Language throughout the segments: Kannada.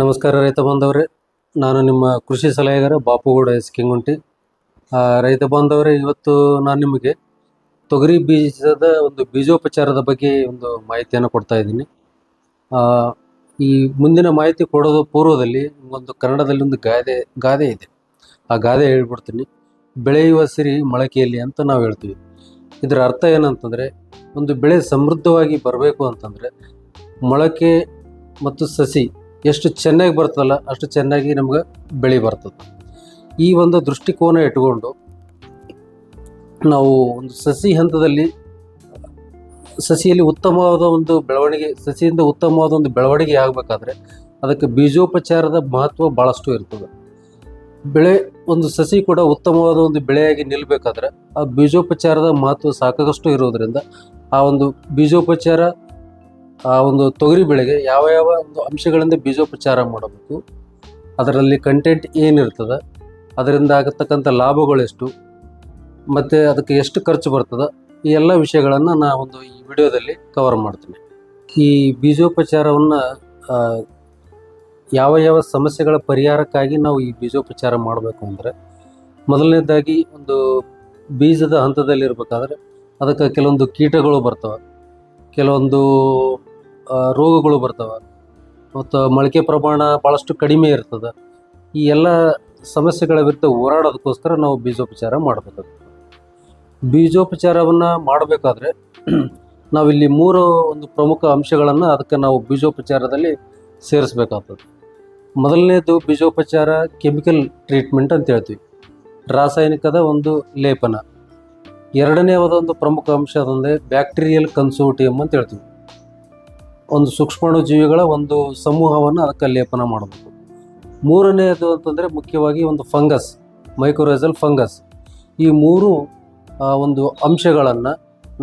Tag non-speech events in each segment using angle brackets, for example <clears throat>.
ನಮಸ್ಕಾರ ರೈತ ಬಾಂಧವರೇ. ನಾನು ನಿಮ್ಮ ಕೃಷಿ ಸಲಹೆಗಾರ ಬಾಪುಗೌಡ ಎಸ್ ಕಿಂಗುಂಟಿ. ರೈತ ಬಾಂಧವರೇ, ಇವತ್ತು ನಾನು ನಿಮಗೆ ತೊಗರಿ ಬೀಜದ ಒಂದು ಬೀಜೋಪಚಾರದ ಬಗ್ಗೆ ಒಂದು ಮಾಹಿತಿಯನ್ನು ಕೊಡ್ತಾ ಇದ್ದೀನಿ. ಈ ಮುಂದಿನ ಮಾಹಿತಿ ಕೊಡೋದು ಪೂರ್ವದಲ್ಲಿ ಒಂದು ಕನ್ನಡದಲ್ಲಿ ಒಂದು ಗಾದೆ ಗಾದೆ ಇದೆ. ಆ ಗಾದೆ ಹೇಳ್ಬಿಡ್ತೀನಿ. ಬೆಳೆಯುವ ಸಿರಿ ಮೊಳಕೆಯಲ್ಲಿ ಅಂತ ನಾವು ಹೇಳ್ತೀವಿ. ಇದರ ಅರ್ಥ ಏನಂತಂದರೆ, ಒಂದು ಬೆಳೆ ಸಮೃದ್ಧವಾಗಿ ಬರಬೇಕು ಅಂತಂದರೆ ಮೊಳಕೆ ಮತ್ತು ಸಸಿ ಎಷ್ಟು ಚೆನ್ನಾಗಿ ಬರ್ತದಲ್ಲ, ಅಷ್ಟು ಚೆನ್ನಾಗಿ ನಮ್ಗೆ ಬೆಳೆ ಬರ್ತದೆ. ಈ ಒಂದು ದೃಷ್ಟಿಕೋನ ಇಟ್ಕೊಂಡು ನಾವು ಒಂದು ಸಸಿ ಹಂತದಲ್ಲಿ, ಸಸಿಯಲ್ಲಿ ಉತ್ತಮವಾದ ಒಂದು ಬೆಳವಣಿಗೆ, ಸಸಿಯಿಂದ ಉತ್ತಮವಾದ ಒಂದು ಬೆಳವಣಿಗೆ ಆಗಬೇಕಾದ್ರೆ ಅದಕ್ಕೆ ಬೀಜೋಪಚಾರದ ಮಹತ್ವ ಭಾಳಷ್ಟು ಇರ್ತದೆ. ಬೆಳೆ, ಒಂದು ಸಸಿ ಕೂಡ ಉತ್ತಮವಾದ ಒಂದು ಬೆಳೆಯಾಗಿ ನಿಲ್ಲಬೇಕಾದ್ರೆ ಆ ಬೀಜೋಪಚಾರದ ಮಹತ್ವ ಸಾಕಷ್ಟು ಇರೋದ್ರಿಂದ ಆ ಒಂದು ಬೀಜೋಪಚಾರ ಆ ಒಂದು ತೊಗರಿ ಬೆಳೆಗೆ ಯಾವ ಯಾವ ಒಂದು ಅಂಶಗಳಿಂದ ಬೀಜೋಪಚಾರ ಮಾಡಬೇಕು, ಅದರಲ್ಲಿ ಕಂಟೆಂಟ್ ಏನಿರ್ತದೆ, ಅದರಿಂದ ಆಗತಕ್ಕಂಥ ಲಾಭಗಳೆಷ್ಟು ಮತ್ತು ಅದಕ್ಕೆ ಎಷ್ಟು ಖರ್ಚು ಬರ್ತದೆ, ಈ ಎಲ್ಲ ವಿಷಯಗಳನ್ನು ನಾ ಒಂದು ಈ ವಿಡಿಯೋದಲ್ಲಿ ಕವರ್ ಮಾಡ್ತೀನಿ. ಈ ಬೀಜೋಪಚಾರವನ್ನು ಯಾವ ಯಾವ ಸಮಸ್ಯೆಗಳ ಪರಿಹಾರಕ್ಕಾಗಿ ನಾವು ಈ ಬೀಜೋಪಚಾರ ಮಾಡಬೇಕು ಅಂದರೆ, ಮೊದಲನೇದಾಗಿ ಒಂದು ಬೀಜದ ಹಂತದಲ್ಲಿ ಇರಬೇಕಾದ್ರೆ ಅದಕ್ಕೆ ಕೆಲವೊಂದು ಕೀಟಗಳು ಬರ್ತವೆ, ಕೆಲವೊಂದು ರೋಗಗಳು ಬರ್ತವೆ. ಮತ್ತು ಮೊಳಕೆ ಪ್ರಮಾಣ ಭಾಳಷ್ಟು ಕಡಿಮೆ ಇರ್ತದೆ. ಈ ಎಲ್ಲ ಸಮಸ್ಯೆಗಳ ವಿರುದ್ಧ ಹೋರಾಡೋದಕ್ಕೋಸ್ಕರ ನಾವು ಬೀಜೋಪಚಾರ ಮಾಡಬೇಕಾಗ್ತದೆ. ಬೀಜೋಪಚಾರವನ್ನು ಮಾಡಬೇಕಾದ್ರೆ <clears throat> ನಾವಿಲ್ಲಿ ಮೂರು ಒಂದು ಪ್ರಮುಖ ಅಂಶಗಳನ್ನು ಅದಕ್ಕೆ ನಾವು ಬೀಜೋಪಚಾರದಲ್ಲಿ ಸೇರಿಸ್ಬೇಕಾಗ್ತದೆ. ಮೊದಲನೇದು ಬೀಜೋಪಚಾರ ಕೆಮಿಕಲ್ ಟ್ರೀಟ್ಮೆಂಟ್ ಅಂತ ಹೇಳ್ತೀವಿ. ರಾಸಾಯನಿಕದ ಒಂದು ಲೇಪನ. ಎರಡನೇ ಒಂದು ಪ್ರಮುಖ ಅಂಶ ಅದಂದರೆ ಬ್ಯಾಕ್ಟೀರಿಯಲ್ ಕನ್ಸೋಟಿಯಂ ಅಂತ ಹೇಳ್ತೀವಿ. ಒಂದು ಸೂಕ್ಷ್ಮಾಣು ಜೀವಿಗಳ ಒಂದು ಸಮೂಹವನ್ನು ಅದಕ್ಕೆ ಲೇಪನ ಮಾಡಬೇಕು. ಮೂರನೆಯದು ಅಂತಂದರೆ ಮುಖ್ಯವಾಗಿ ಒಂದು ಫಂಗಸ್ ಮೈಕ್ರೋರೈಸಲ್ ಫಂಗಸ್. ಈ ಮೂರು ಒಂದು ಅಂಶಗಳನ್ನು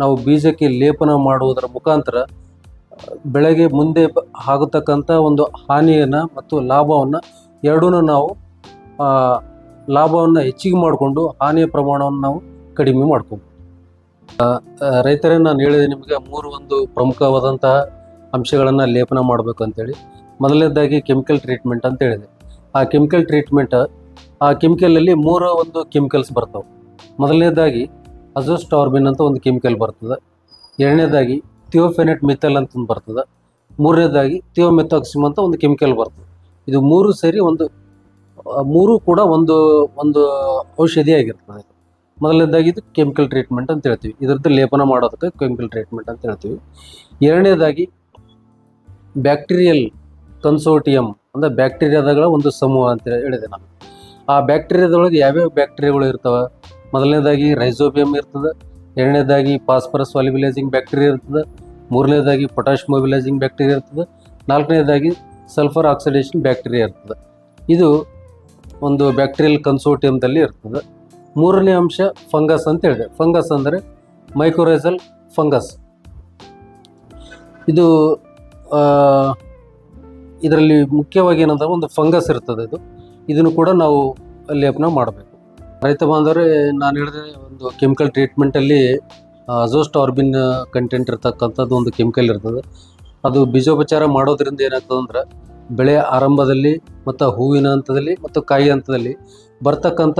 ನಾವು ಬೀಜಕ್ಕೆ ಲೇಪನ ಮಾಡುವುದರ ಮುಖಾಂತರ, ಬೆಳೆಗೆ ಮುಂದೆ ಆಗತಕ್ಕಂಥ ಒಂದು ಹಾನಿಯನ್ನು ಮತ್ತು ಲಾಭವನ್ನು ಎರಡೂ ನಾವು ಲಾಭವನ್ನು ಹೆಚ್ಚಿಗೆ ಮಾಡಿಕೊಂಡು ಹಾನಿಯ ಪ್ರಮಾಣವನ್ನು ನಾವು ಕಡಿಮೆ ಮಾಡ್ಕೊಬೋದು ರೈತರೇ, ನಾನು ಹೇಳಿದೆ ನಿಮಗೆ ಮೂರು ಒಂದು ಪ್ರಮುಖವಾದಂತಹ ಅಂಶಗಳನ್ನು ಲೇಪನ ಮಾಡಬೇಕು ಅಂತೇಳಿ ಮೊದಲನೇದಾಗಿ ಕೆಮಿಕಲ್ ಟ್ರೀಟ್ಮೆಂಟ್ ಅಂತ ಹೇಳಿದೆ. ಆ ಕೆಮಿಕಲ್ ಟ್ರೀಟ್ಮೆಂಟ್, ಆ ಕೆಮಿಕಲಲ್ಲಿ ಮೂರು ಒಂದು ಕೆಮಿಕಲ್ಸ್ ಬರ್ತವೆ. ಮೊದಲನೇದಾಗಿ ಅಜೋಸ್ಟಾರ್ಬಿನ್ ಅಂತ ಒಂದು ಕೆಮಿಕಲ್ ಬರ್ತದೆ. ಎರಡನೇದಾಗಿ ಥಿಯೋಫೆನೆಟ್ ಮಿಥಲ್ ಅಂತ ಬರ್ತದೆ. ಮೂರನೇದಾಗಿ ಥಿಯೋಮೆಥಾಕ್ಸಿಮ್ ಅಂತ ಒಂದು ಕೆಮಿಕಲ್ ಬರ್ತದೆ. ಇದು ಮೂರು ಸೇರಿ ಒಂದು ಮೂರು ಕೂಡ ಒಂದು ಒಂದು ಔಷಧಿ ಆಗಿರ್ತದೆ. ಮೊದಲನೇದಾಗಿ ಇದು ಕೆಮಿಕಲ್ ಟ್ರೀಟ್ಮೆಂಟ್ ಅಂತ ಹೇಳ್ತೀವಿ. ಇದರದ್ದು ಲೇಪನ ಮಾಡೋದಕ್ಕೆ ಕೆಮಿಕಲ್ ಟ್ರೀಟ್ಮೆಂಟ್ ಅಂತ ಹೇಳ್ತೀವಿ. ಎರಡನೇದಾಗಿ ಬ್ಯಾಕ್ಟೀರಿಯಲ್ ಕನ್ಸೋಟಿಯಂ ಅಂದರೆ ಬ್ಯಾಕ್ಟೀರಿಯಾದಗಳ ಒಂದು ಸಮೂಹ ಅಂತ ಹೇಳಿದೆ ನಾನು. ಆ ಬ್ಯಾಕ್ಟೀರಿಯಾದೊಳಗೆ ಯಾವ್ಯಾವ ಬ್ಯಾಕ್ಟೀರಿಯಾಗಳು ಇರ್ತವೆ? ಮೊದಲನೇದಾಗಿ ರೈಸೋಬಿಯಂ ಇರ್ತದೆ, ಎರಡನೇದಾಗಿ ಫಾಸ್ಫರಸ್ ವಾಲಿಬಿಲೈಸಿಂಗ್ ಬ್ಯಾಕ್ಟೀರಿಯಾ ಇರ್ತದೆ, ಮೂರನೇದಾಗಿ ಪೊಟ್ಯಾಶ್ ಮೊಬಿಲೈಸಿಂಗ್ ಬ್ಯಾಕ್ಟೀರಿಯಾ ಇರ್ತದೆ, ನಾಲ್ಕನೇದಾಗಿ ಸಲ್ಫರ್ ಆಕ್ಸಿಡೇಷನ್ ಬ್ಯಾಕ್ಟೀರಿಯಾ ಇರ್ತದೆ. ಇದು ಒಂದು ಬ್ಯಾಕ್ಟೀರಿಯಲ್ ಕನ್ಸೋಟಿಯಂದಲ್ಲಿ ಇರ್ತದೆ. ಮೂರನೇ ಅಂಶ ಫಂಗಸ್ ಅಂತ ಹೇಳಿದೆ. ಫಂಗಸ್ ಅಂದರೆ ಮೈಕ್ರೋರೈಸಲ್ ಫಂಗಸ್ ಇದು ಇದರಲ್ಲಿ ಮುಖ್ಯವಾಗಿ ಏನಂತ ಒಂದು ಫಂಗಸ್ ಇರ್ತದೆ ಇದು. ಇದನ್ನು ಕೂಡ ನಾವು ಲೇಪನ ಮಾಡಬೇಕು. ರೈತ ಬಾಂಧವರೇ, ನಾನು ಹೇಳಿದೆ, ಒಂದು ಕೆಮಿಕಲ್ ಟ್ರೀಟ್ಮೆಂಟಲ್ಲಿ ಅಜೋಸ್ಟಾರ್ಬಿನ್ ಕಂಟೆಂಟ್ ಇರ್ತಕ್ಕಂಥದ್ದು ಒಂದು ಕೆಮಿಕಲ್ ಇರ್ತದೆ. ಅದು ಬೀಜೋಪಚಾರ ಮಾಡೋದ್ರಿಂದ ಏನಾಗ್ತದೆ ಅಂದ್ರೆ, ಬೆಳೆ ಆರಂಭದಲ್ಲಿ ಮತ್ತು ಹೂವಿನ ಹಂತದಲ್ಲಿ ಮತ್ತು ಕಾಯಿ ಹಂತದಲ್ಲಿ ಬರ್ತಕ್ಕಂಥ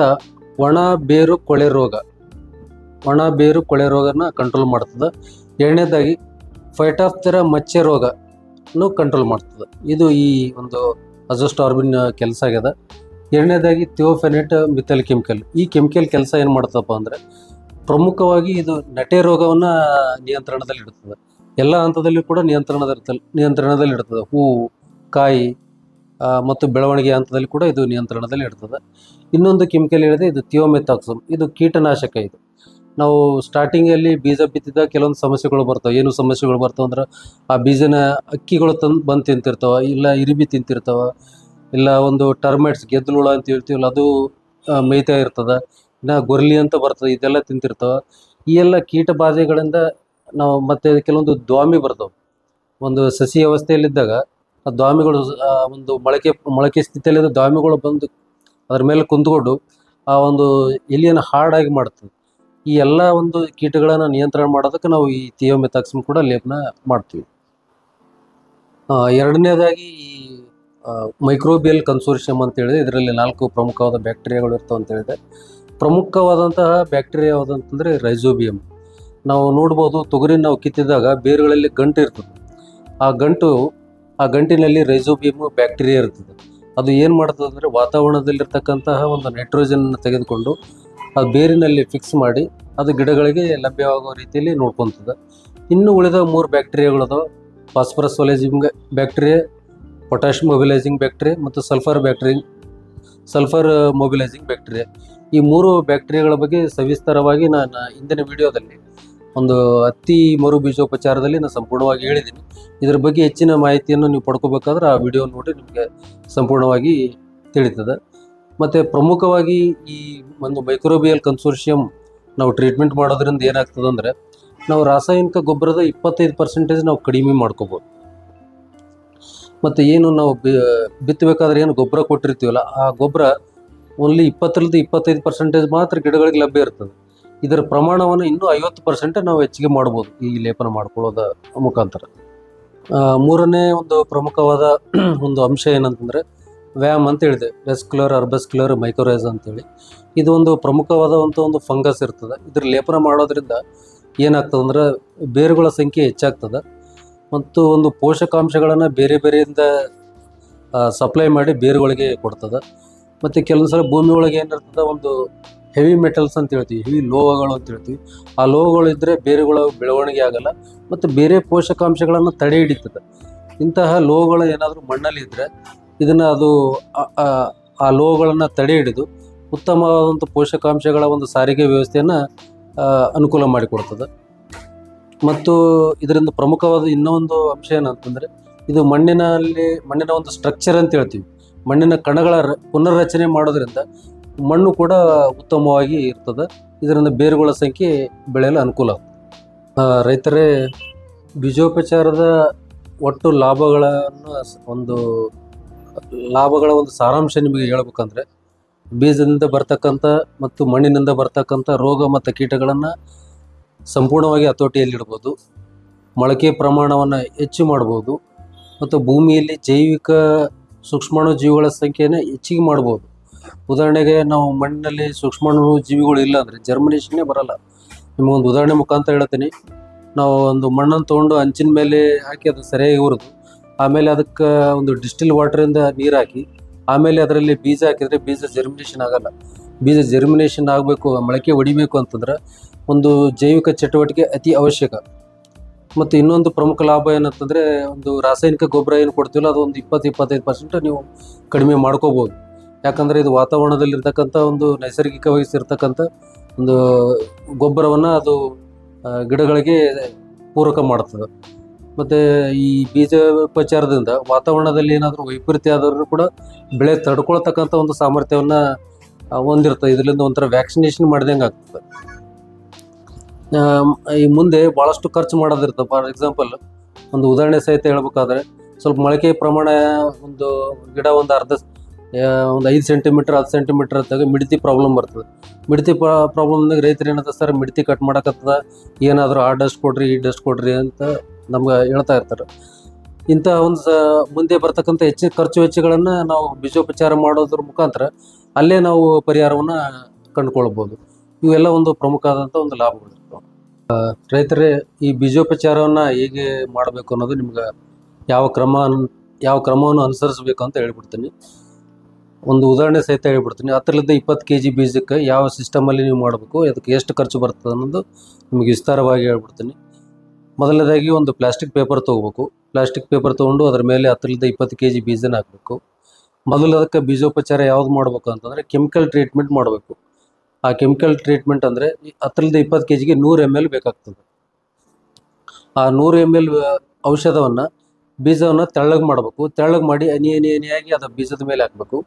ಒಣ ಬೇರು ಕೊಳೆ ರೋಗ. ಒಣ ಬೇರು ಕೊಳೆ ರೋಗನ ಕಂಟ್ರೋಲ್ ಮಾಡ್ತದೆ. ಎರಡನೇದಾಗಿ ಫೈಟಾಫ್ತರಾ ಮಚ್ಚೆ ರೋಗನು ಕಂಟ್ರೋಲ್ ಮಾಡ್ತದೆ. ಇದು ಈ ಒಂದು ಅಜಸ್ಟಾರ್ಬಿನ್ ಕೆಲಸ ಆಗ್ಯದ. ಎರಡನೇದಾಗಿ ಥಿಯೋಫೆನೆಟ್ ಮಿಥಲ್ ಕೆಮಿಕಲ್ ಈ ಕೆಮಿಕಲ್ ಕೆಲಸ ಏನು ಮಾಡ್ತಪ್ಪ ಅಂದರೆ, ಪ್ರಮುಖವಾಗಿ ಇದು ನಟೆ ರೋಗವನ್ನು ನಿಯಂತ್ರಣದಲ್ಲಿ ಇಡ್ತದೆ. ಎಲ್ಲ ಹಂತದಲ್ಲಿ ಕೂಡ ನಿಯಂತ್ರಣದ ನಿಯಂತ್ರಣದಲ್ಲಿ ಇಡ್ತದೆ. ಹೂವು ಕಾಯಿ ಮತ್ತು ಬೆಳವಣಿಗೆ ಹಂತದಲ್ಲಿ ಕೂಡ ಇದು ನಿಯಂತ್ರಣದಲ್ಲಿ ಇಡ್ತದೆ. ಇನ್ನೊಂದು ಕೆಮಿಕಲ್ ಹೇಳಿದೆ ಇದು ಥಿಯೋಮೆಥಾಕ್ಸಮ್. ಇದು ಕೀಟನಾಶಕ ಇದು. ನಾವು ಸ್ಟಾರ್ಟಿಂಗಲ್ಲಿ ಬೀಜ ಬಿತ್ತಿದಾಗ ಕೆಲವೊಂದು ಸಮಸ್ಯೆಗಳು ಬರ್ತವೆ. ಏನು ಸಮಸ್ಯೆಗಳು ಬರ್ತವೆ ಅಂದ್ರೆ ಆ ಬೀಜನ ಅಕ್ಕಿಗಳು ತಂದು ಬಂದು ತಿಂತಿರ್ತಾವೆ, ಇಲ್ಲ ಇರಿಬಿ ತಿಂತಿರ್ತಾವೆ, ಇಲ್ಲ ಒಂದು ಟರ್ಮೆಟ್ಸ್ ಗೆದ್ದಲುಳ ಅಂತ ಹೇಳ್ತೀವಲ್ಲ, ಅದು ಮೇಯ್ತಾ ಇರ್ತದೆ. ಇನ್ನು ಗೊರ್ಲಿ ಅಂತ ಬರ್ತದೆ, ಇದೆಲ್ಲ ತಿಂತಿರ್ತಾವೆ. ಈ ಎಲ್ಲ ಕೀಟ ಬಾಧೆಗಳಿಂದ ನಾವು ಮತ್ತೆ ಕೆಲವೊಂದು ದ್ವಾಮಿ ಬರ್ತವೆ. ಒಂದು ಸಸಿ ಅವಸ್ಥೆಯಲ್ಲಿದ್ದಾಗ ಆ ದ್ವಾಮಿಗಳು ಒಂದು ಮೊಳಕೆ ಮೊಳಕೆ ಸ್ಥಿತಿಯಲ್ಲಿದ್ದ ದ್ವಾಮಿಗಳು ಬಂದು ಅದ್ರ ಮೇಲೆ ಕುಂತ್ಕೊಂಡು ಆ ಒಂದು ಎಲೆಯನ್ನು ಹಾರ್ಡಾಗಿ ಮಾಡ್ತದೆ. ಈ ಎಲ್ಲ ಒಂದು ಕೀಟಗಳನ್ನು ನಿಯಂತ್ರಣ ಮಾಡೋದಕ್ಕೆ ನಾವು ಈ ಥಿಯೋಮೆಥಾಕ್ಸಿನ್ ಕೂಡ ಲೇಪನ ಮಾಡ್ತೀವಿ. ಎರಡನೇದಾಗಿ ಈ ಮೈಕ್ರೋಬಿಯಲ್ ಕನ್ಸೋರ್ಷಿಯಂ ಅಂತ ಹೇಳಿದ್ರೆ ಇದರಲ್ಲಿ ನಾಲ್ಕು ಪ್ರಮುಖವಾದ ಬ್ಯಾಕ್ಟೀರಿಯಾಗಳು ಇರ್ತವೆ ಅಂತ ಹೇಳಿದೆ ಪ್ರಮುಖವಾದಂತಹ ಬ್ಯಾಕ್ಟೀರಿಯಾ ಯಾವುದಂತಂದರೆ ರೈಜೋಬಿಯಂ ನಾವು ನೋಡ್ಬೋದು ತೊಗರಿ ನಾವು ಕಿತ್ತಿದಾಗ ಬೇರುಗಳಲ್ಲಿ ಗಂಟು ಇರ್ತದೆ. ಆ ಗಂಟು, ಆ ಗಂಟಿನಲ್ಲಿ ರೈಸೋಬಿಯಮ್ ಬ್ಯಾಕ್ಟೀರಿಯಾ ಇರ್ತದೆ. ಅದು ಏನು ಮಾಡ್ತದೆ ಅಂದರೆ ವಾತಾವರಣದಲ್ಲಿರ್ತಕ್ಕಂತಹ ಒಂದು ನೈಟ್ರೋಜನ್ ತೆಗೆದುಕೊಂಡು ಆ ಬೇರಿನಲ್ಲಿ ಫಿಕ್ಸ್ ಮಾಡಿ ಅದು ಗಿಡಗಳಿಗೆ ಲಭ್ಯವಾಗೋ ರೀತಿಯಲ್ಲಿ ನೋಡ್ಕೊತದೆ. ಇನ್ನು ಉಳಿದ ಮೂರು ಬ್ಯಾಕ್ಟೀರಿಯಾಗಳದಾವೆ. Phosphorus solubilising bacteria potash mobilising bacteria ಮತ್ತು sulphur bacteria sulphur mobilising bacteria. ಈ ಮೂರು ಬ್ಯಾಕ್ಟೀರಿಯಾಗಳ ಬಗ್ಗೆ ಸವಿಸ್ತಾರವಾಗಿ ನಾನು ಇಂದಿನ ವಿಡಿಯೋದಲ್ಲಿ ಒಂದು ಹತ್ತಿ ಮರು ಬೀಜೋಪಚಾರದಲ್ಲಿ ನಾನು ಸಂಪೂರ್ಣವಾಗಿ ಹೇಳಿದ್ದೀನಿ. ಇದರ ಬಗ್ಗೆ ಹೆಚ್ಚಿನ ಮಾಹಿತಿಯನ್ನು ನೀವು ಪಡ್ಕೋಬೇಕಾದ್ರೆ ಆ ವಿಡಿಯೋ ನೋಡಿ ನಿಮಗೆ ಸಂಪೂರ್ಣವಾಗಿ ತಿಳಿತದೆ. ಮತ್ತು ಪ್ರಮುಖವಾಗಿ ಈ ಒಂದು ಮೈಕ್ರೋಬಿಯಲ್ ಕನ್ಸೋರ್ಷಿಯಂ ನಾವು ಟ್ರೀಟ್ಮೆಂಟ್ ಮಾಡೋದ್ರಿಂದ ಏನಾಗ್ತದೆ ಅಂದರೆ, ನಾವು ರಾಸಾಯನಿಕ ಗೊಬ್ಬರದ ಇಪ್ಪತ್ತೈದು ಪರ್ಸೆಂಟೇಜ್ ನಾವು ಕಡಿಮೆ ಮಾಡ್ಕೋಬೋದು. ಮತ್ತು ಏನು ನಾವು ಬಿ, ಬಿತ್ತಬೇಕಾದ್ರೆ ಏನು ಗೊಬ್ಬರ ಕೊಟ್ಟಿರ್ತೀವಲ್ಲ, ಆ ಗೊಬ್ಬರ ಓನ್ಲಿ ಇಪ್ಪತ್ತರಿಂದ ಇಪ್ಪತ್ತೈದು ಪರ್ಸೆಂಟೇಜ್ ಮಾತ್ರ ಗಿಡಗಳಿಗೆ ಲಭ್ಯ ಇರ್ತದೆ. ಇದರ ಪ್ರಮಾಣವನ್ನು ಇನ್ನೂ ಐವತ್ತು ಪರ್ಸೆಂಟ್ ನಾವು ಹೆಚ್ಚಿಗೆ ಮಾಡ್ಬೋದು ಈ ಲೇಪನ ಮಾಡ್ಕೊಳ್ಳೋದ ಮುಖಾಂತರ. ಮೂರನೇ ಒಂದು ಪ್ರಮುಖವಾದ <clears throat> ಒಂದು ಅಂಶ ಏನಂತಂದರೆ ವ್ಯಾಮ್ ಅಂತ ಹೇಳಿದೆ. ವೆಸ್ಕ್ಯುಲರ್, ಅರ್ಬಸ್ಕ್ಯುಲರ್ ಮೈಕ್ರೋರೈಸ್ ಅಂತೇಳಿ. ಇದು ಒಂದು ಪ್ರಮುಖವಾದಂಥ ಒಂದು ಫಂಗಸ್ ಇರ್ತದೆ. ಇದ್ರ ಲೇಪನ ಮಾಡೋದ್ರಿಂದ ಏನಾಗ್ತದೆ ಅಂದ್ರೆ ಬೇರುಗಳ ಸಂಖ್ಯೆ ಹೆಚ್ಚಾಗ್ತದೆ. ಮತ್ತು ಒಂದು ಪೋಷಕಾಂಶಗಳನ್ನು ಬೇರೆ ಬೇರೆಯಿಂದ ಸಪ್ಲೈ ಮಾಡಿ ಬೇರುಗಳಿಗೆ ಕೊಡ್ತದೆ. ಮತ್ತು ಕೆಲವೊಂದು ಸಲ ಭೂಮಿ ಏನಿರ್ತದೆ, ಒಂದು ಹೆವಿ ಮೆಟಲ್ಸ್ ಅಂತ ಹೇಳ್ತೀವಿ ಹೆವಿ ಲೋಹಗಳು ಅಂತ ಹೇಳ್ತೀವಿ. ಆ ಲೋಹಗಳು ಇದ್ದರೆ ಬೇರುಗಳ ಬೆಳವಣಿಗೆ ಆಗಲ್ಲ. ಮತ್ತು ಬೇರೆ ಪೋಷಕಾಂಶಗಳನ್ನು ತಡೆ ಹಿಡಿತದೆ ಇಂತಹ ಲೋಹಗಳು ಏನಾದರೂ ಮಣ್ಣಲ್ಲಿ ಇದ್ದರೆ ಇದನ್ನು ಅದು, ಆ- ಲೋಹಗಳನ್ನು ತಡೆ ಹಿಡಿದು ಉತ್ತಮವಾದಂಥ ಪೋಷಕಾಂಶಗಳ ಒಂದು ಸಾರಿಗೆ ವ್ಯವಸ್ಥೆಯನ್ನು ಅನುಕೂಲ ಮಾಡಿಕೊಡ್ತದೆ. ಮತ್ತು ಇದರಿಂದ ಪ್ರಮುಖವಾದ ಇನ್ನೊಂದು ಅಂಶ ಏನಂತಂದರೆ, ಇದು ಮಣ್ಣಿನಲ್ಲಿ, ಮಣ್ಣಿನ ಒಂದು ಸ್ಟ್ರಕ್ಚರ್ ಅಂತ ಹೇಳ್ತೀವಿ. ಮಣ್ಣಿನ ಕಣಗಳ ಪುನರ್ರಚನೆ ಮಾಡೋದ್ರಿಂದ ಮಣ್ಣು ಕೂಡ ಉತ್ತಮವಾಗಿ ಇರ್ತದೆ. ಇದರಿಂದ ಬೇರುಗಳ ಸಂಖ್ಯೆ ಬೆಳೆಯಲು ಅನುಕೂಲ ರೈತರೇ, ಬೀಜೋಪಚಾರದ ಒಟ್ಟು ಲಾಭಗಳನ್ನು ಒಂದು ಲಾಭಗಳ ಒಂದು ಸಾರಾಂಶ ನಿಮಗೆ ಹೇಳ್ಬೇಕಂದ್ರೆ, ಬೀಜದಿಂದ ಬರ್ತಕ್ಕಂಥ ಮತ್ತು ಮಣ್ಣಿನಿಂದ ಬರ್ತಕ್ಕಂಥ ರೋಗ ಮತ್ತು ಕೀಟಗಳನ್ನು ಸಂಪೂರ್ಣವಾಗಿ ಹತೋಟಿಯಲ್ಲಿಡ್ಬೋದು ಮೊಳಕೆ ಪ್ರಮಾಣವನ್ನು ಹೆಚ್ಚು ಮಾಡ್ಬೋದು. ಮತ್ತು ಭೂಮಿಯಲ್ಲಿ ಜೈವಿಕ ಸೂಕ್ಷ್ಮಾಣು ಜೀವಿಗಳ ಸಂಖ್ಯೆಯನ್ನು ಹೆಚ್ಚಿಗೆ ಮಾಡ್ಬೋದು. ಉದಾಹರಣೆಗೆ ನಾವು ಮಣ್ಣಿನಲ್ಲಿ ಸೂಕ್ಷ್ಮಾಣು ಜೀವಿಗಳು ಇಲ್ಲ ಅಂದರೆ ಜರ್ಮಿನೇಷನ್ನೇ ಬರಲ್ಲ. ನಿಮಗೊಂದು ಉದಾಹರಣೆ ಮುಖಾಂತರ ಹೇಳ್ತೀನಿ. ನಾವು ಒಂದು ಮಣ್ಣನ್ನು ತೊಗೊಂಡು ಹಂಚಿನ ಮೇಲೆ ಹಾಕಿ ಅದು ಸರಿಯಾಗಿ ಹುರಿದು ಆಮೇಲೆ ಅದಕ್ಕೆ ಒಂದು ಡಿಸ್ಟಿಲ್ ವಾಟರಿಂದ ನೀರು ಹಾಕಿ, ಆಮೇಲೆ ಅದರಲ್ಲಿ ಬೀಜ ಹಾಕಿದರೆ ಬೀಜ ಜರ್ಮಿನೇಷನ್ ಆಗಲ್ಲ. ಬೀಜ ಜರ್ಮಿನೇಷನ್ ಆಗಬೇಕು, ಮೊಳಕೆ ಹೊಡಿಬೇಕು ಅಂತಂದ್ರೆ ಒಂದು ಜೈವಿಕ ಚಟುವಟಿಕೆ ಅತಿ ಅವಶ್ಯಕ. ಮತ್ತು ಇನ್ನೊಂದು ಪ್ರಮುಖ ಲಾಭ ಏನಂತಂದರೆ ಒಂದು ರಾಸಾಯನಿಕ ಗೊಬ್ಬರ ಏನು ಕೊಡ್ತೀವಲ್ಲ ಅದು ಒಂದು ಇಪ್ಪತ್ತು, ಇಪ್ಪತ್ತೈದು ಪರ್ಸೆಂಟ್ ನೀವು ಕಡಿಮೆ ಮಾಡ್ಕೋಬೋದು. ಯಾಕಂದರೆ ಇದು ವಾತಾವರಣದಲ್ಲಿರ್ತಕ್ಕಂಥ ಒಂದು ನೈಸರ್ಗಿಕವಾಗಿ ಸೇರ್ತಕ್ಕಂಥ ಒಂದು ಗೊಬ್ಬರವನ್ನು ಅದು ಗಿಡಗಳಿಗೆ ಪೂರಕ ಮಾಡ್ತದೆ. ಮತ್ತು ಈ ಬೀಜೋಪಚಾರದಿಂದ ವಾತಾವರಣದಲ್ಲಿ ಏನಾದರೂ ವೈಪರೀತ್ಯ ಆದರೂ ಕೂಡ ಬೆಳೆ ತಡ್ಕೊಳ್ತಕ್ಕಂಥ ಒಂದು ಸಾಮರ್ಥ್ಯವನ್ನು ಹೊಂದಿರ್ತದೆ ಇದರಿಂದ ಒಂಥರ ವ್ಯಾಕ್ಸಿನೇಷನ್ ಮಾಡಿದಂಗೆ ಆಗ್ತದೆ. ಈ ಮುಂದೆ ಭಾಳಷ್ಟು ಖರ್ಚು ಮಾಡೋದಿರ್ತದೆ ಫಾರ್ ಎಕ್ಸಾಂಪಲ್ ಒಂದು ಉದಾಹರಣೆ ಸಹಿತ ಹೇಳ್ಬೇಕಾದ್ರೆ, ಸ್ವಲ್ಪ ಮೊಳಕೆ ಪ್ರಮಾಣ ಒಂದು ಗಿಡ ಒಂದು ಅರ್ಧ ಒಂದು ಐದು ಸೆಂಟಿಮೀಟ್ರ್ ಹತ್ತು ಸೆಂಟಿಮೀಟ್ರ್ ಅಂತಾಗ ಮಿಡತಿ ಪ್ರಾಬ್ಲಮ್ ಬರ್ತದೆ. ಮಿಡತಿ ಪ್ರಾಬ್ಲಮ್ನಾಗ ರೈತರು ಏನಂತ ಸರ್, ಮಿಡತಿ ಕಟ್ ಮಾಡಕತ್ತದ. ಏನಾದರೂ ಆ ಡಸ್ಟ್ ಕೊಡ್ರಿ, ಈ ಡಸ್ಟ್ ಕೊಡ್ರಿ ಅಂತ ನಮ್ಗೆ ಹೇಳ್ತಾ ಇರ್ತಾರೆ. ಇಂಥ ಒಂದು ಮುಂದೆ ಬರ್ತಕ್ಕಂಥ ಹೆಚ್ಚಿನ ಖರ್ಚು ವೆಚ್ಚಗಳನ್ನು ನಾವು ಬೀಜೋಪಚಾರ ಮಾಡೋದ್ರ ಮುಖಾಂತರ ಅಲ್ಲೇ ನಾವು ಪರಿಹಾರವನ್ನು ಕಂಡುಕೊಳ್ಬೋದು. ಇವೆಲ್ಲ ಒಂದು ಪ್ರಮುಖ ಆದಂಥ ಒಂದು ಲಾಭಗಳಿರ್ತವೆ ಆ, ರೈತರೇ ಈ ಬೀಜೋಪಚಾರವನ್ನು ಹೇಗೆ ಮಾಡಬೇಕು ಅನ್ನೋದು ನಿಮ್ಗೆ ಯಾವ ಕ್ರಮ ಯಾವ ಕ್ರಮವನ್ನು ಅನುಸರಿಸಬೇಕು ಅಂತ ಹೇಳ್ಬಿಡ್ತೀನಿ. ಒಂದು ಉದಾಹರಣೆ ಸಹಿತ ಹೇಳ್ಬಿಡ್ತೀನಿ. ಹತ್ತರಿಂದ ಇಪ್ಪತ್ತು ಕೆ ಜಿ ಬೀಜಕ್ಕೆ ಯಾವ ಸಿಸ್ಟಮಲ್ಲಿ ನೀವು ಮಾಡಬೇಕು ಅದಕ್ಕೆ ಎಷ್ಟು ಖರ್ಚು ಬರ್ತದೆ ಅನ್ನೋದು ನಿಮಗೆ ವಿಸ್ತಾರವಾಗಿ ಹೇಳ್ಬಿಡ್ತೀನಿ. ಮೊದಲನೇದಾಗಿ ಒಂದು ಪ್ಲಾಸ್ಟಿಕ್ ಪೇಪರ್ ತೊಗೋಬೇಕು. ಪ್ಲಾಸ್ಟಿಕ್ ಪೇಪರ್ ತೊಗೊಂಡು ಅದ್ರ ಮೇಲೆ ಹತ್ತರಿಂದ ಇಪ್ಪತ್ತು ಕೆ ಜಿ ಬೀಜನ ಹಾಕಬೇಕು. ಮೊದಲು ಅದಕ್ಕೆ ಬೀಜೋಪಚಾರ ಯಾವ್ದು ಮಾಡಬೇಕು ಅಂತಂದರೆ ಕೆಮಿಕಲ್ ಟ್ರೀಟ್ಮೆಂಟ್ ಮಾಡಬೇಕು. ಆ ಕೆಮಿಕಲ್ ಟ್ರೀಟ್ಮೆಂಟ್ ಅಂದರೆ ಹತ್ತರಿಂದ ಇಪ್ಪತ್ತು ಕೆ ಜಿಗೆ ನೂರು ಎಂ ಎಲ್ ಬೇಕಾಗ್ತದೆ. ಆ ನೂರು ಎಂ ಎಲ್ ಔಷಧವನ್ನು ಬೀಜವನ್ನು ತೆಳ್ಳಗೆ ಮಾಡಬೇಕು. ತೆಳ್ಳಗೆ ಮಾಡಿ ಅನಿ ಅನಿ ಅನಿಯಾಗಿ ಅದು ಬೀಜದ ಮೇಲೆ ಹಾಕಬೇಕು.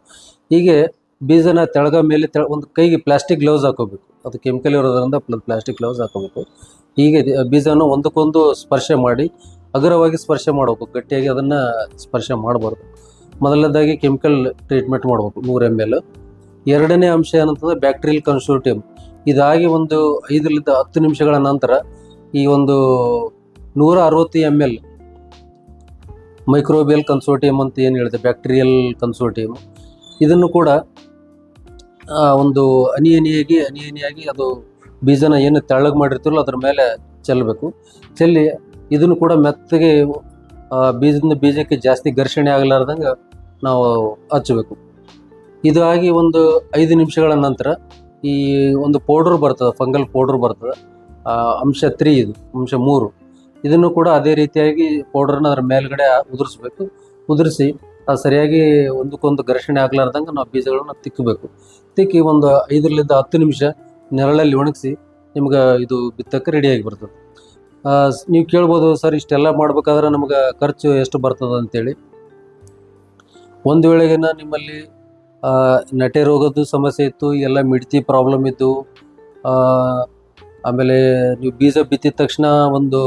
ಹೀಗೆ ಬೀಜನ ತೆಳಗ ಮೇಲೆ ತೆಳ ಒಂದು ಕೈಗೆ ಪ್ಲಾಸ್ಟಿಕ್ ಗ್ಲೌಸ್ ಹಾಕೋಬೇಕು. ಅದು ಕೆಮಿಕಲ್ ಇರೋದ್ರಿಂದ ಪ್ಲಾಸ್ಟಿಕ್ ಗ್ಲೌಸ್ ಹಾಕೋಬೇಕು ಹೀಗೆ ಬೀಜನ ಒಂದಕ್ಕೊಂದು ಸ್ಪರ್ಶ ಮಾಡಿ, ಅಗರವಾಗಿ ಸ್ಪರ್ಶ ಮಾಡಬೇಕು. ಗಟ್ಟಿಯಾಗಿ ಅದನ್ನು ಸ್ಪರ್ಶ ಮಾಡಬಾರ್ದು. ಮೊದಲನೇದಾಗಿ ಕೆಮಿಕಲ್ ಟ್ರೀಟ್ಮೆಂಟ್ ಮಾಡಬೇಕು ನೂರು ಎಂ ಎಲ್ ಎರಡನೇ ಅಂಶ ಏನಂತಂದ್ರೆ ಬ್ಯಾಕ್ಟೀರಿಯಲ್ ಕನ್ಸೋರ್ಟಿಯಂ ಇದಾಗಿ ಒಂದು ಐದರಿಂದ ಹತ್ತು ನಿಮಿಷಗಳ ನಂತರ ಈ ಒಂದು ನೂರ ಅರವತ್ತು ಎಂ ಎಲ್ ಮೈಕ್ರೋಬಿಯಲ್ ಕನ್ಸೋರ್ಟಿಯಂ ಅಂತ ಏನು ಹೇಳಿದೆ ಬ್ಯಾಕ್ಟೀರಿಯಲ್ ಕನ್ಸೋರ್ಟಿಯಂ ಇದನ್ನು ಕೂಡ ಒಂದು ಅನಿಯನಿಯಾಗಿ ಅನಿಯನಿಯಾಗಿ ಅದು ಬೀಜನ ಏನು ತೆಳ್ಳಗೆ ಮಾಡಿರ್ತಿರಲ್ಲ ಅದ್ರ ಮೇಲೆ ಚೆಲ್ಲಬೇಕು. ಚೆಲ್ಲಿ ಇದನ್ನು ಕೂಡ ಮೆತ್ತಗೆ ಬೀಜದಿಂದ ಬೀಜಕ್ಕೆ ಜಾಸ್ತಿ ಘರ್ಷಣೆ ಆಗಲಾರ್ದಂಗೆ ನಾವು ಹಚ್ಚಬೇಕು. ಇದಾಗಿ ಒಂದು ಐದು ನಿಮಿಷಗಳ ನಂತರ ಈ ಒಂದು ಪೌಡ್ರ್ ಬರ್ತದೆ, ಫಂಗಲ್ ಪೌಡ್ರ್ ಬರ್ತದೆ. ಅಂಶ ತ್ರೀ ಇದು, ಅಂಶ ಮೂರು. ಇದನ್ನು ಕೂಡ ಅದೇ ರೀತಿಯಾಗಿ ಪೌಡ್ರನ್ನ ಅದರ ಮೇಲ್ಗಡೆ ಉದುರಿಸ್ಬೇಕು. ಉದುರಿಸಿ ಅದು ಸರಿಯಾಗಿ ಒಂದಕ್ಕೊಂದು ಘರ್ಷಣೆ ಆಗ್ಲಾರ್ದಂಗೆ ನಾವು ಬೀಜಗಳನ್ನ ತಿಕ್ಕಬೇಕು ತಿಕ್ಕಿ ಒಂದು ಐದರಿಂದ ಹತ್ತು ನಿಮಿಷ ನೆರಳಲ್ಲಿ ಒಣಗಿಸಿ ನಿಮ್ಗೆ ಇದು ಬಿತ್ತಕ್ಕೆ ರೆಡಿಯಾಗಿ ಬರ್ತದೆ. ನೀವು ಕೇಳ್ಬೋದು ಸರ್ ಇಷ್ಟೆಲ್ಲ ಮಾಡ್ಬೇಕಾದ್ರೆ ನಮ್ಗೆ ಖರ್ಚು ಎಷ್ಟು ಬರ್ತದೆ ಅಂತೇಳಿ. ಒಂದು ವೇಳೆಗಿನ ನಿಮ್ಮಲ್ಲಿ ನಟೆ ರೋಗದ್ದು ಸಮಸ್ಯೆ ಇತ್ತು, ಎಲ್ಲ ಮಿಡ್ತಿ ಪ್ರಾಬ್ಲಮ್ ಇದ್ದು ಆಮೇಲೆ ನೀವು ಬೀಜ ಬಿತ್ತಿದ ತಕ್ಷಣ ಒಂದು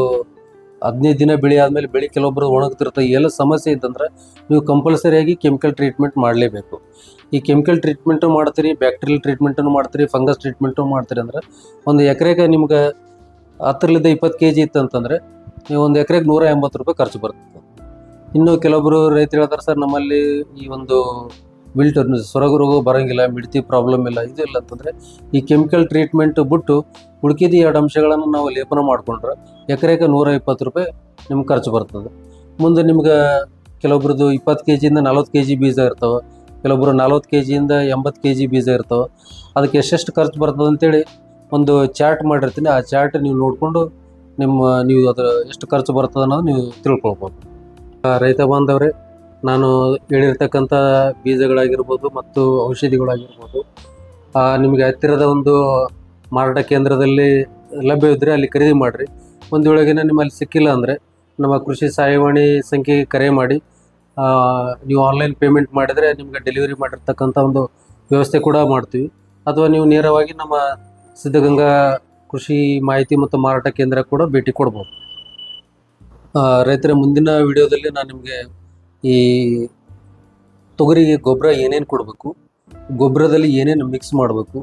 ಹದಿನೈದು ದಿನ ಬೆಳೆ ಆದಮೇಲೆ ಬೆಳೆ ಕೆಲವೊಬ್ಬರು ಒಣಗ್ತಿರ್ತವೆ ಎಲ್ಲ ಸಮಸ್ಯೆ ಇದ್ದಂದ್ರೆ ನೀವು ಕಂಪಲ್ಸರಿಯಾಗಿ ಕೆಮಿಕಲ್ ಟ್ರೀಟ್ಮೆಂಟ್ ಮಾಡಲೇಬೇಕು. ಈ ಕೆಮಿಕಲ್ ಟ್ರೀಟ್ಮೆಂಟು ಮಾಡ್ತೀರಿ ಬ್ಯಾಕ್ಟೀರಿಯಲ್ ಟ್ರೀಟ್ಮೆಂಟನ್ನು ಮಾಡ್ತೀರಿ ಫಂಗಸ್ ಟ್ರೀಟ್ಮೆಂಟು ಮಾಡ್ತೀರಿ ಅಂದ್ರೆ ಒಂದು ಎಕರೆಗೆ ನಿಮ್ಗೆ ಹತ್ತರಿಂದ ಇಪ್ಪತ್ತು ಕೆ ಜಿ ಇತ್ತಂತಂದರೆ ನೀವು ಒಂದು ಎಕರೆಗೆ ನೂರ ಎಂಬತ್ತು ರೂಪಾಯಿ ಖರ್ಚು ಬರ್ತದೆ. ಇನ್ನು ಕೆಲವೊಬ್ಬರು ರೈತರು ಹೇಳ್ತಾರೆ, ಸರ್, ನಮ್ಮಲ್ಲಿ ಈ ಒಂದು ವಿಲ್ಟ್ ಸೊರಗು ರೋಗ ಬರೋಂಗಿಲ್ಲ, ಮಿಡ್ತಿ ಪ್ರಾಬ್ಲಮ್ ಇಲ್ಲ, ಇದು ಇಲ್ಲ ಅಂತಂದರೆ ಈ ಕೆಮಿಕಲ್ ಟ್ರೀಟ್ಮೆಂಟ್ ಬಿಟ್ಟು ಉಳ್ಕಿದ ಎರಡು ಅಂಶಗಳನ್ನು ನಾವು ಲೇಪನ ಮಾಡಿಕೊಂಡ್ರೆ ಎಕರೆಗೆ ನೂರ ಇಪ್ಪತ್ತು ರೂಪಾಯಿ ನಿಮ್ಗೆ ಖರ್ಚು ಬರ್ತದೆ. ಮುಂದೆ ನಿಮ್ಗೆ ಕೆಲವೊಬ್ರದ್ದು ಇಪ್ಪತ್ತು ಕೆ ಜಿಯಿಂದ ನಲ್ವತ್ತು ಕೆ ಜಿ ಬೀಜ ಇರ್ತವೆ, ಕೆಲವೊಬ್ರು ನಲ್ವತ್ತು ಕೆ ಜಿಯಿಂದ ಎಂಬತ್ತು ಕೆ ಜಿ ಬೀಜ ಇರ್ತವೆ. ಅದಕ್ಕೆ ಎಷ್ಟೆಷ್ಟು ಖರ್ಚು ಬರ್ತದೆ ಅಂತೇಳಿ ಒಂದು ಚಾರ್ಟ್ ಮಾಡಿರ್ತೀನಿ. ಆ ಚಾರ್ಟ್ ನೀವು ನೋಡಿಕೊಂಡು ನಿಮ್ಮ, ನೀವು ಅದರ ಎಷ್ಟು ಖರ್ಚು ಬರ್ತದೆ ಅನ್ನೋದು ನೀವು ತಿಳ್ಕೊಳ್ಬೋದು. ರೈತ ಬಾಂಧವರೇ ನಾನು ಹೇಳಿರ್ತಕ್ಕಂಥ ಬೀಜಗಳಾಗಿರ್ಬೋದು ಮತ್ತು ಔಷಧಿಗಳಾಗಿರ್ಬೋದು ನಿಮಗೆ ಹತ್ತಿರದ ಒಂದು ಮಾರಾಟ ಕೇಂದ್ರದಲ್ಲಿ ಲಭ್ಯವಿದ್ದರೆ ಅಲ್ಲಿ ಖರೀದಿ ಮಾಡಿರಿ. ಒಂದು ವೇಳೆಗಿನ ನಿಮ್ಮಲ್ಲಿ ಸಿಕ್ಕಿಲ್ಲ ಅಂದರೆ ನಮ್ಮ ಕೃಷಿ ಸಹಾಯವಾಣಿ ಸಂಖ್ಯೆಗೆ ಕರೆ ಮಾಡಿ ನೀವು ಆನ್ಲೈನ್ ಪೇಮೆಂಟ್ ಮಾಡಿದರೆ ನಿಮಗೆ ಡೆಲಿವರಿ ಮಾಡಿರ್ತಕ್ಕಂಥ ಒಂದು ವ್ಯವಸ್ಥೆ ಕೂಡ ಮಾಡ್ತೀವಿ. ಅಥವಾ ನೀವು ನೇರವಾಗಿ ನಮ್ಮ ಸಿದ್ಧಗಂಗಾ ಕೃಷಿ ಮಾಹಿತಿ ಮತ್ತು ಮಾರಾಟ ಕೇಂದ್ರ ಕೂಡ ಭೇಟಿ ಕೊಡ್ಬೋದು. ರೈತರ, ಮುಂದಿನ ವಿಡಿಯೋದಲ್ಲಿ ನಾನು ನಿಮಗೆ ಈ ತೊಗರಿಗೆ ಗೊಬ್ಬರ ಏನೇನು ಕೊಡಬೇಕು? ಗೊಬ್ಬರದಲ್ಲಿ ಏನೇನು ಮಿಕ್ಸ್ ಮಾಡಬೇಕು?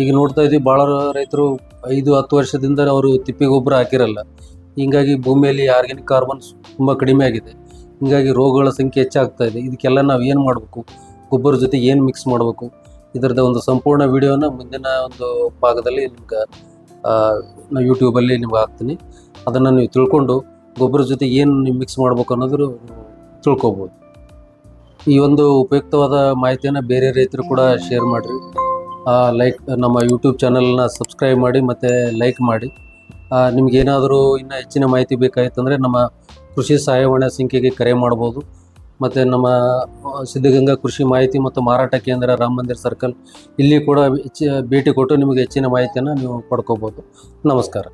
ಈಗ ನೋಡ್ತಾ ಇದ್ದೀವಿ ಭಾಳ ರೈತರು ಐದು, ಹತ್ತು ವರ್ಷದಿಂದ ಅವರು ತಿಪ್ಪೆ ಗೊಬ್ಬರ ಹಾಕಿರಲ್ಲ. ಹೀಗಾಗಿ ಭೂಮಿಯಲ್ಲಿ ಆರ್ಗ್ಯಾನಿಕ್ ಕಾರ್ಬನ್ ತುಂಬ ಕಡಿಮೆ ಆಗಿದೆ. ಹೀಗಾಗಿ ರೋಗಗಳ ಸಂಖ್ಯೆ ಹೆಚ್ಚಾಗ್ತಾ ಇದೆ. ಇದಕ್ಕೆಲ್ಲ ನಾವು ಏನು ಮಾಡಬೇಕು? ಗೊಬ್ಬರ ಜೊತೆ ಏನು ಮಿಕ್ಸ್ ಮಾಡಬೇಕು? ಇದರದ ಒಂದು ಸಂಪೂರ್ಣ ವಿಡಿಯೋನ ಮುಂದಿನ ಒಂದು ಭಾಗದಲ್ಲಿ ನಿಮ್ಗೆ ನಾ ಯೂಟ್ಯೂಬಲ್ಲಿ ನಿಮ್ಗೆ ಹಾಕ್ತೀನಿ. ಅದನ್ನು ನೀವು ತಿಳ್ಕೊಂಡು ಗೊಬ್ಬರ ಜೊತೆ ಏನು ನೀವು ಮಿಕ್ಸ್ ಮಾಡ್ಬೇಕು ಅನ್ನೋದ್ರ ನೀವು ತಿಳ್ಕೊಬೋದು. ಈ ಒಂದು ಉಪಯುಕ್ತವಾದ ಮಾಹಿತಿಯನ್ನು ಬೇರೆ ರೈತರು ಕೂಡ ಶೇರ್ ಮಾಡಿರಿ. ಲೈಕ್ ನಮ್ಮ ಯೂಟ್ಯೂಬ್ ಚಾನಲ್ನ ಸಬ್ಸ್ಕ್ರೈಬ್ ಮಾಡಿ ಮತ್ತು ಲೈಕ್ ಮಾಡಿ. ನಿಮಗೇನಾದರೂ ಇನ್ನೂ ಹೆಚ್ಚಿನ ಮಾಹಿತಿ ಬೇಕಾಯಿತಂದರೆ ನಮ್ಮ ಕೃಷಿ ಸಹಾಯವಾಣಿ ಸಂಖ್ಯೆಗೆ ಕರೆ ಮಾಡ್ಬೋದು. ಮತ್ತು ನಮ್ಮ ಸಿದ್ಧಗಂಗಾ ಕೃಷಿ ಮಾಹಿತಿ ಮತ್ತು ಮಾರಾಟ ಕೇಂದ್ರ ರಾಮ ಮಂದಿರ್ ಸರ್ಕಲ್ ಇಲ್ಲಿ ಕೂಡ ಹೆಚ್ಚು, ಭೇಟಿ ಕೊಟ್ಟು ನಿಮಗೆ ಹೆಚ್ಚಿನ ಮಾಹಿತಿಯನ್ನು ನೀವು ಪಡ್ಕೋಬೋದು. ನಮಸ್ಕಾರ.